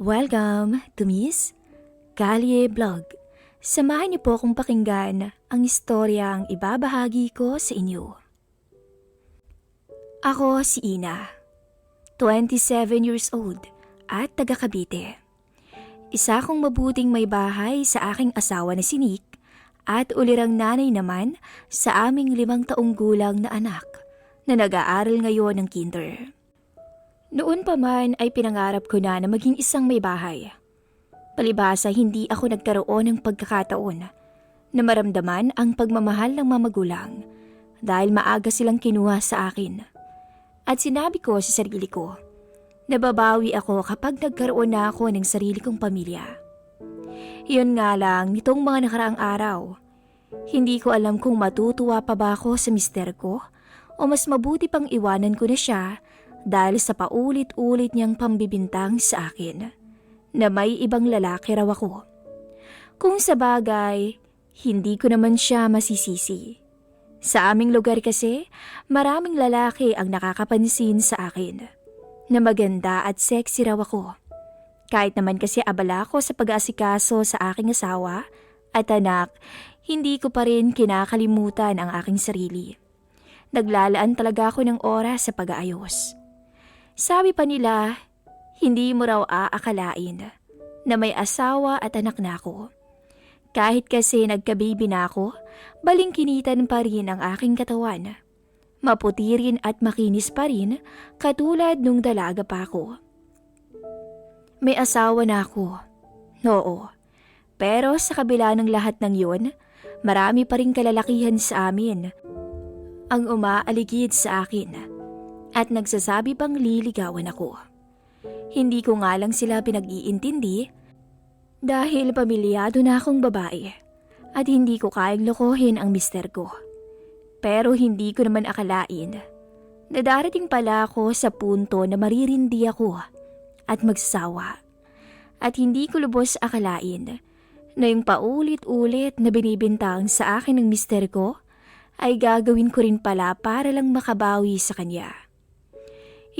Welcome to Miss Kalye Vlog. Samahan niyo po akong pakinggan ang istoryang ibabahagi ko sa inyo. Ako si Ina, 27 years old at taga Cavite. Isa akong mabuting may bahay sa aking asawa na si Nick at ulirang nanay naman sa aming limang taong gulang na anak na nag-aaral ngayon ng kinder. Noon pa man ay pinangarap ko na na maging isang may bahay. Palibasa hindi ako nagkaroon ng pagkakataon na maramdaman ang pagmamahal ng mga magulang dahil maaga silang kinuha sa akin. At sinabi ko sa sarili ko, nababawi ako kapag nagkaroon na ako ng sarili kong pamilya. Iyon nga lang nitong mga nakaraang araw, hindi ko alam kung matutuwa pa ba ako sa mister ko o mas mabuti pang iwanan ko na siya dahil sa paulit-ulit niyang pambibintang sa akin na may ibang lalaki raw ako. Kung sa bagay, hindi ko naman siya masisisi. Sa aming lugar kasi, maraming lalaki ang nakakapansin sa akin na maganda at sexy raw ako. Kahit naman kasi abala ko sa pag-aasikaso sa aking asawa at anak, hindi ko pa rin kinakalimutan ang aking sarili. Naglalaan talaga ako ng oras sa pag-aayos. Sabi pa nila, hindi mo raw aakalain na may asawa at anak na ako. Kahit kasi nagka-baby na ako, balingkinitan pa rin ang aking katawan. Maputi rin at makinis pa rin katulad nung dalaga pa ako. May asawa na ako. Oo. Pero sa kabila ng lahat ng yun, marami pa rin kalalakihan sa amin ang umaaligid sa akin at nagsasabi pang liligawan ako. Hindi ko nga lang sila pinag-iintindi dahil pamilyado na akong babae at hindi ko kayang lokohin ang mister ko. Pero hindi ko naman akalain na darating pala ako sa punto na maririndi ako at magsasawa. At hindi ko lubos akalain na yung paulit-ulit na binibintang sa akin ng mister ko ay gagawin ko rin pala para lang makabawi sa kanya.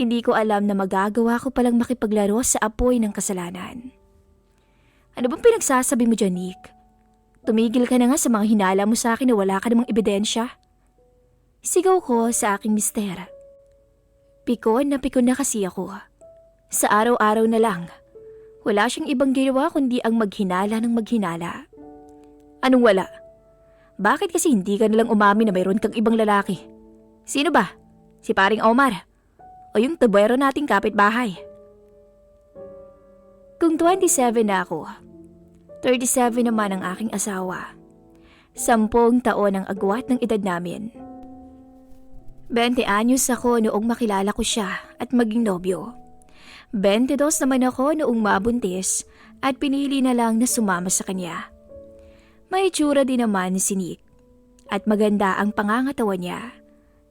Hindi ko alam na magagawa ko palang makipaglaro sa apoy ng kasalanan. Ano bang pinagsasabi mo dyan, Nick? Tumigil ka na nga sa mga hinala mo sa akin na wala ka namang ebidensya. Sigaw ko sa aking mister. Pikon na pikon na kasi ako. Sa araw-araw na lang. Wala siyang ibang ginawa kundi ang maghinala ng maghinala. Anong wala? Bakit kasi hindi ka nalang umamin na mayroon kang ibang lalaki? Sino ba? Si paring Omar? O yung tubero nating kapitbahay? Kung 27 na ako, 37 naman ang aking asawa. Sampung taon ang agwat ng edad namin. 20 anyos ako noong makilala ko siya at maging nobyo. 22 naman ako noong mabuntis at pinili na lang na sumama sa kanya. May itsura din naman si Nick at maganda ang pangangatawan niya.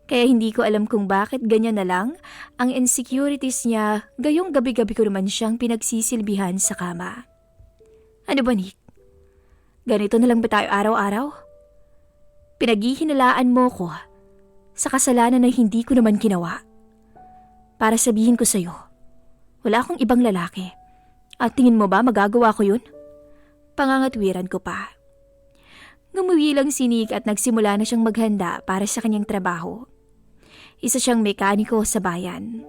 Kaya hindi ko alam kung bakit ganyan na lang ang insecurities niya gayong gabi-gabi ko naman siyang pinagsisilbihan sa kama. Ano ba Nick? Ganito na lang ba tayo araw-araw? Pinaghihinalaan mo ko sa kasalanan na hindi ko naman ginawa. Para sabihin ko sa'yo, wala akong ibang lalaki. At tingin mo ba magagawa ko yun? Pangangatwiran ko pa. Ngumuwi lang si Nick at nagsimula na siyang maghanda para sa kanyang trabaho. Isa siyang mekaniko sa bayan.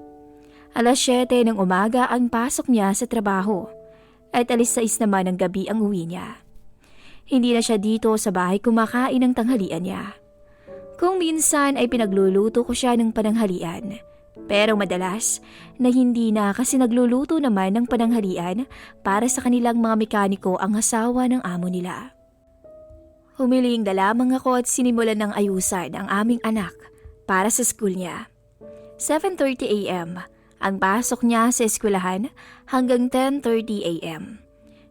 Alas 7 ng umaga ang pasok niya sa trabaho at alis 6 naman ng gabi ang uwi niya. Hindi na siya dito sa bahay kumakain ng tanghalian niya. Kung minsan ay pinagluluto ko siya ng pananghalian. Pero madalas na hindi na kasi nagluluto naman ng pananghalian para sa kanilang mga mekaniko ang asawa ng amo nila. Humiling na lamang ako at sinimulan ng ayusan ang aming anak para sa school niya. 7.30 a.m. ang pasok niya sa eskwelahan hanggang 10.30 a.m.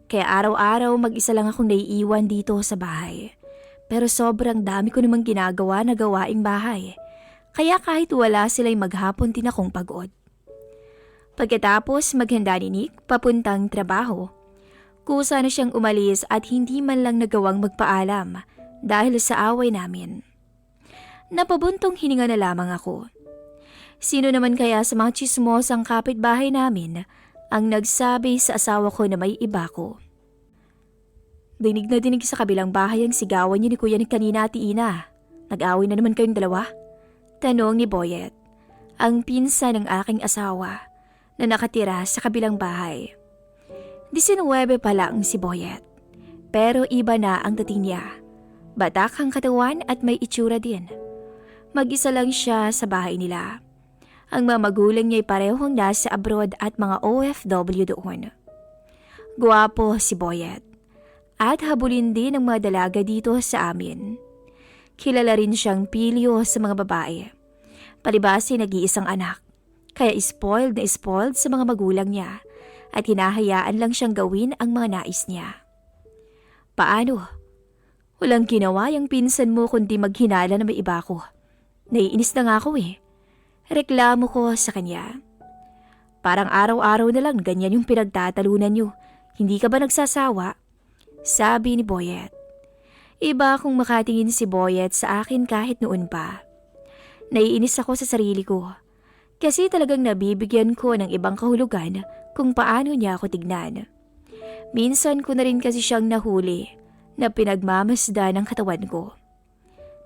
Kaya araw-araw mag-isa lang akong naiiwan dito sa bahay. Pero sobrang dami ko namang ginagawa na gawaing bahay. Kaya kahit wala sila'y maghapon din akong pagod. Pagkatapos maghanda ni Nick papuntang trabaho, kusa na siyang umalis at hindi man lang nagawang magpaalam dahil sa away namin. Napabuntong hininga na lamang ako. Sino naman kaya sa mga chismos ang kapitbahay namin ang nagsabi sa asawa ko na may iba ko. Dinig na dinig sa kabilang bahay ang sigawan niyo ni Kuya ni kanina at Ina. Nag-away na naman kayong dalawa? Tanong ni Boyet, ang pinsan ng aking asawa na nakatira sa kabilang bahay. 19 pa lang si Boyet, pero iba na ang dating niya. Batak ang katawan at may itsura din. Mag-isa lang siya sa bahay nila. Ang mga magulang niya ay parehong nasa abroad at mga OFW doon. Guwapo si Boyet. At habulin din ng mga dalaga dito sa amin. Kilala rin siyang pilyo sa mga babae. Palibasi nag-iisang anak. Kaya spoiled na spoiled sa mga magulang niya at hinahayaan lang siyang gawin ang mga nais niya. Paano? Walang ginawa yung pinsan mo kundi maghinala na may iba ko. Naiinis na nga ako eh. Reklamo ko sa kanya. Parang araw-araw na lang ganyan yung pinagtatalunan niyo. Hindi ka ba nagsasawa? Sabi ni Boyet. Iba kung makatingin si Boyet sa akin kahit noon pa. Naiinis ako sa sarili ko. Kasi talagang nabibigyan ko ng ibang kahulugan kung paano niya ako tignan. Minsan ko na rin kasi siyang nahuli na pinagmamasda ng katawan ko.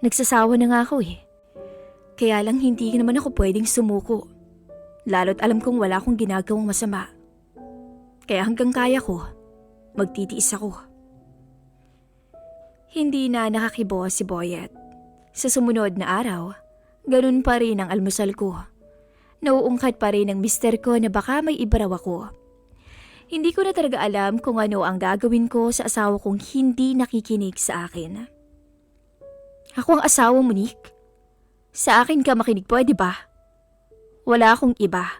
Nagsasawa na nga ako eh. Kaya lang hindi naman ako pwedeng sumuko. Lalo't alam kong wala akong ginagawang masama. Kaya hanggang kaya ko, magtitiis ako. Hindi na nakakibo si Boyet. Sa sumunod na araw, ganun pa rin ang almusal ko. Nauungkat pa rin ang mister ko na baka may iba ako. Hindi ko na talaga alam kung ano ang gagawin ko sa asawa kong hindi nakikinig sa akin. Ako ang asawa mo, Nick. Sa akin ka makinig pwede ba? Wala akong iba.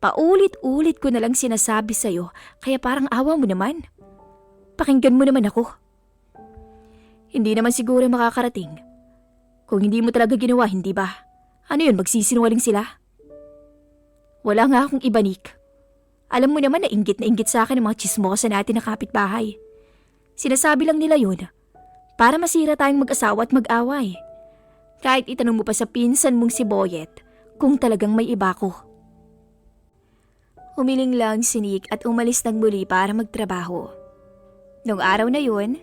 Paulit-ulit ko na lang sinasabi sa'yo kaya parang awa mo naman. Pakinggan mo naman ako. Hindi naman siguro makakarating. Kung hindi mo talaga ginawa, hindi ba? Ano yun, magsisinungaling sila? Wala nga akong iba, Nick. Alam mo naman na inggit na inggit sa akin ang mga chismosa natin na kapitbahay. Sinasabi lang nila yun para masira tayong mag-asawa at mag-away. Kahit itanong mo pa sa pinsan mong si Boyet kung talagang may iba ko. Umiling lang si Nick at umalis ng muli para magtrabaho. Noong araw na yun,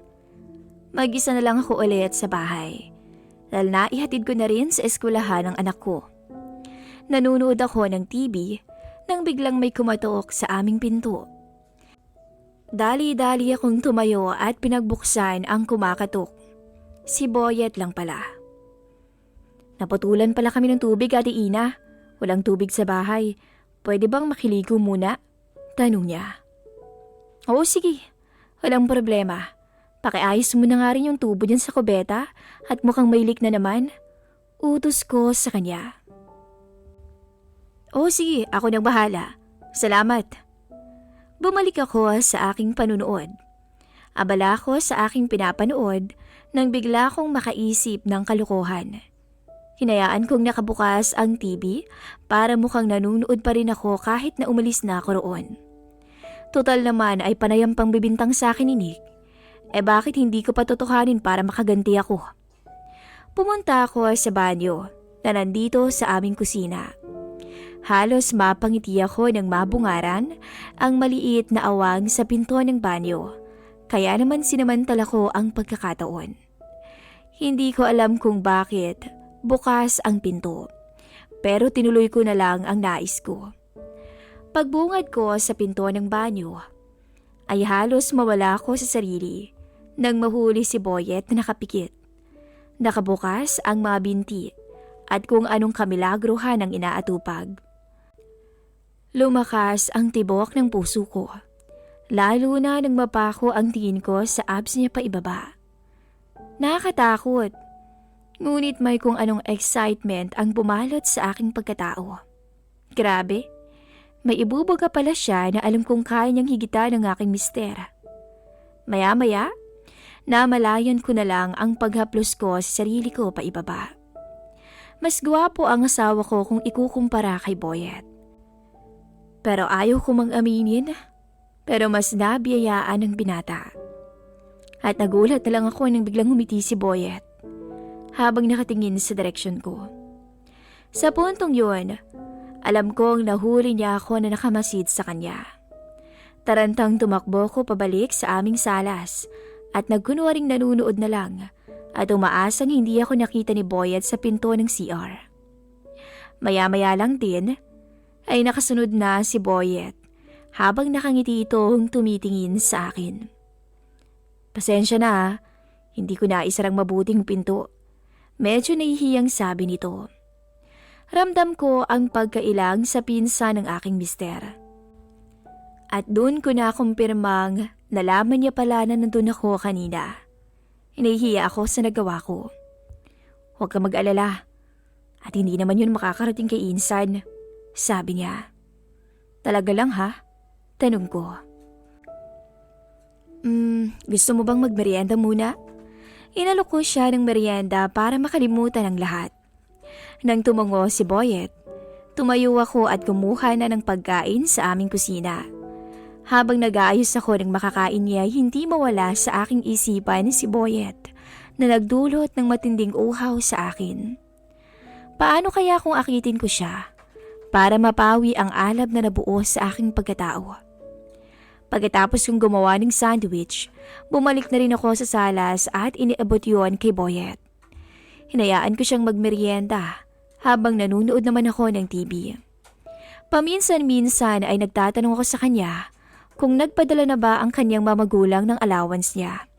mag-isa na lang ako ulit sa bahay. Dahil naihatid ko na rin sa eskwelahan ng anak ko. Nanunood ako ng TV nang biglang may kumatok sa aming pinto. Dali-dali akong tumayo at pinagbuksan ang kumakatok. Si Boyet lang pala. Naputulan pala kami ng tubig, Ate Ina. Walang tubig sa bahay. Pwede bang makiligo muna? Tanong niya. Oo, sige. Walang problema. Pakiayos mo na nga rin yung tubo dyan sa kubeta at mukhang may leak na naman. Utos ko sa kanya. Oo, sige. Ako nang bahala. Salamat. Bumalik ako sa aking panunood. Abala ko sa aking pinapanood nang bigla kong makaisip ng kalukuhan. Hinayaan kong nakabukas ang TV para mukhang nanunood pa rin ako kahit na umalis na ako roon. Total naman ay panayam pang bibintang sa akin ni Nick. Eh bakit hindi ko patutuhanin para makaganti ako? Pumunta ako sa banyo na nandito sa aming kusina. Halos mapangiti ako ng mabungaran ang maliit na awang sa pinto ng banyo. Kaya naman sinamantala ko ang pagkakataon. Hindi ko alam kung bakit bukas ang pinto. Pero tinuloy ko na lang ang nais ko. Pagbungad ko sa pinto ng banyo, ay halos mawala ko sa sarili nang mahuli si Boyet na nakapikit. Nakabukas ang mga binti at kung anong kamilagrohan ang inaatupag. Lumakas ang tibok ng puso ko. Lalo na nang mapako ang tingin ko sa abs niya pa ibaba. Nakakatakot. Ngunit may kung anong excitement ang bumalot sa aking pagkatao. Grabe, may ibubuga pala siya na alam kong kaya niyang higita ng aking mister. Maya-maya, namalayan ko na lang ang paghaplos ko sa sarili ko pa ibaba. Mas gwapo ang asawa ko kung ikukumpara kay Boyet. Pero ayaw ko mang aminin, pero mas nabiyayaan ng binata. At nagulat na lang ako nang biglang humiti si Boyet habang nakatingin sa direksyon ko. Sa puntong yun, alam kong nahuli niya ako na nakamasid sa kanya. Tarantang tumakbo ko pabalik sa aming salas at nagkunwaring nanunood na lang at umaasang hindi ako nakita ni Boyet sa pinto ng CR. Maya-maya lang din ay nakasunod na si Boyet habang nakangiti itong tumitingin sa akin. Pasensya na hindi ko na isarang mabuting pinto. Medyo nahihiyang sabi nito. Ramdam ko ang pagkailang sa pinsa ng aking mister. At doon ko na kumpirmang nalaman niya pala na nandun ako kanina. Hinahiya ako sa nagawa ko. Huwag ka mag-alala. At hindi naman yun makakarating kay Insan. Sabi niya. Talaga lang ha? Tanong ko. Hmm, gusto mo bang magmerienda muna? Inalok ko siya ng merienda para makalimutan ang lahat. Nang tumango si Boyet, tumayo ako at kumuha na ng pagkain sa aming kusina. Habang nag-aayos ako ng makakain niya, hindi mawala sa aking isipan si Boyet na nagdulot ng matinding uhaw sa akin. Paano kaya kung akitin ko siya para mapawi ang alab na nabuo sa aking pagkatao? Pagkatapos kong gumawa ng sandwich, bumalik na rin ako sa salas at iniabot yon kay Boyet. Hinayaan ko siyang magmerienda habang nanunood naman ako ng TV. Paminsan-minsan ay nagtatanong ako sa kanya kung nagpadala na ba ang kanyang mamagulang ng allowance niya.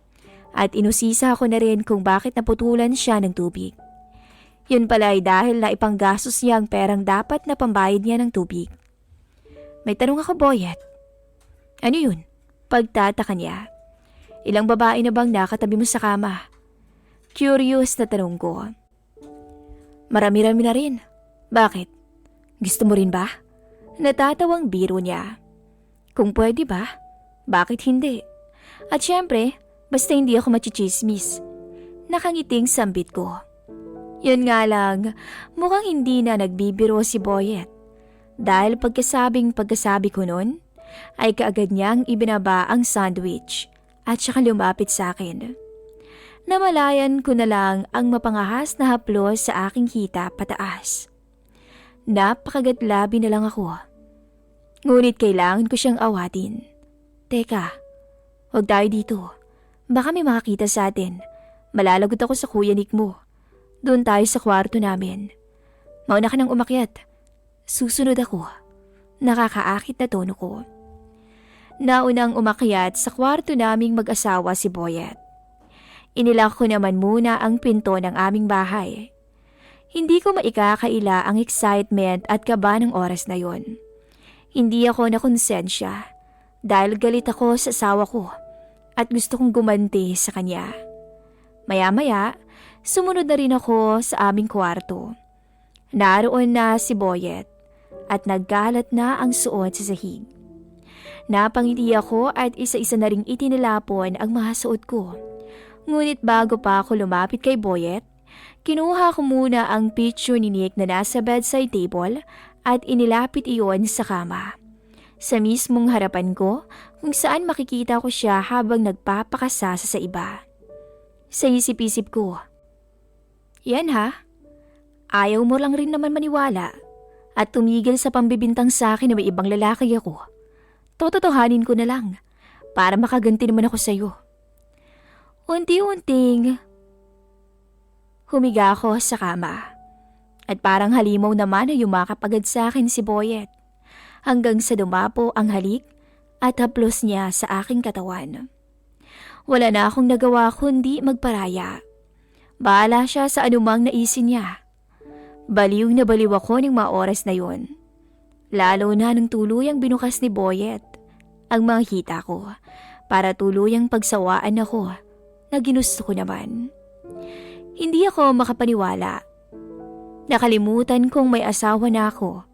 At inusisa ako na rin kung bakit naputulan siya ng tubig. Yun pala ay dahil na ipanggastos niya ang perang dapat na pambayad niya ng tubig. May tanong ako, Boyet. Ano yun? Pagtataka niya. Ilang babae na bang nakatabi mo sa kama? Curious na tanong ko. Marami-rami na rin. Bakit? Gusto mo rin ba? Natatawang biro niya. Kung pwede ba? Bakit hindi? At syempre, basta hindi ako machichismis. Nakangiting sambit ko. Yun nga lang, mukhang hindi na nagbibiro si Boyet. Dahil pagkasabing pagkasabi ko nun, ay kaagad niyang ibinaba ang sandwich at saka lumapit sa akin. Namalayan ko na lang ang mapangahas na haplos sa aking hita pataas. Napakagatlabi na lang ako. Ngunit kailangan ko siyang awatin. Teka, huwag tayo dito. Baka may makakita sa atin. Malalagot ako sa kuya Nick mo. Doon tayo sa kwarto namin. Mauna ka nang umakyat. Susunod ako. Nakakaakit na tono ko. Naunang umakyat sa kwarto naming mag-asawa si Boyet. Inilak ko naman muna ang pinto ng aming bahay. Hindi ko maikakaila ang excitement at kaba ng oras na yon. Hindi ako nakonsensya dahil galit ako sa asawa ko at gusto kong gumanti sa kanya. Maya-maya, sumunod na rin ako sa aming kwarto. Naroon na si Boyet at naggalat na ang suot sa sahig. Napangiti ako at isa-isa na ring itinilapon ang mga suot ko. Ngunit bago pa ako lumapit kay Boyet, kinuha ko muna ang picture ni Nick na nasa bedside table at inilapit iyon sa kama. Sa mismong harapan ko kung saan makikita ko siya habang nagpapakasasa sa iba. Sa isip-isip ko, Yan ha, ayaw mo lang rin naman maniwala at tumigil sa pambibintang sa akin na may ibang lalaki ako. Tototohanin ko na lang para makaganti naman ako sa'yo. Unti-unting, humiga ako sa kama. At parang halimaw naman ay yumakapagad sa akin si Boyet. Hanggang sa dumapo ang halik at haplos niya sa aking katawan. Wala na akong nagawa kundi magparaya. Baala siya sa anumang naisin niya. Baliw na baliw ako ng mga na yon. Lalo na nung tuluyang binukas ni Boyet ang mga hita ko para tuluyang pagsawaan ako na ginusto ko naman. Hindi ako makapaniwala. Nakalimutan kong may asawa na ako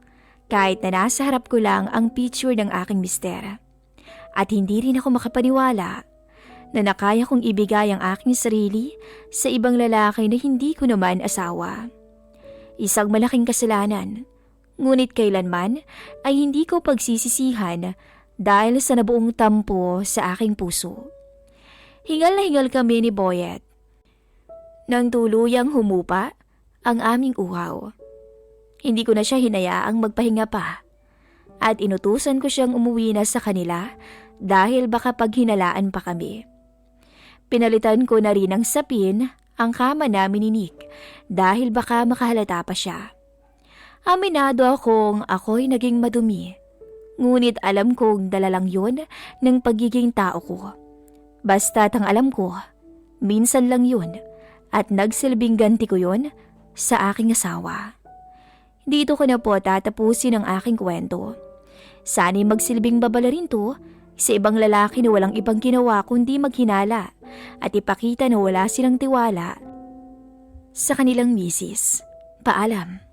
kahit na nasa harap ko lang ang picture ng aking mister. At hindi rin ako makapaniwala na nakaya kong ibigay ang aking sarili sa ibang lalaki na hindi ko naman asawa. Isang malaking kasalanan, ngunit kailanman ay hindi ko pagsisisihan dahil sa nabuong tampo sa aking puso. Hingal na hingal kami ni Boyet. Nang tuluyang humupa ang aming uhaw. Hindi ko na siya hinayaang magpahinga pa. at inutusan ko siyang umuwi na sa kanila dahil baka paghinalaan pa kami. Pinalitan ko na rin ng sapin ang kama namin ni Nick dahil baka makahalata pa siya. Aminado akong ako'y naging madumi. Ngunit alam kong dala lang yun ng pagiging tao ko. Basta't ang alam ko, minsan lang yun at nagsilbing ganti ko yun sa aking asawa. Dito ko na po tatapusin ang aking kwento. Sana'y magsilbing babala rin to sa ibang lalaki na walang ibang ginawa kundi maghinala at ipakita na wala silang tiwala sa kanilang misis. Paalam.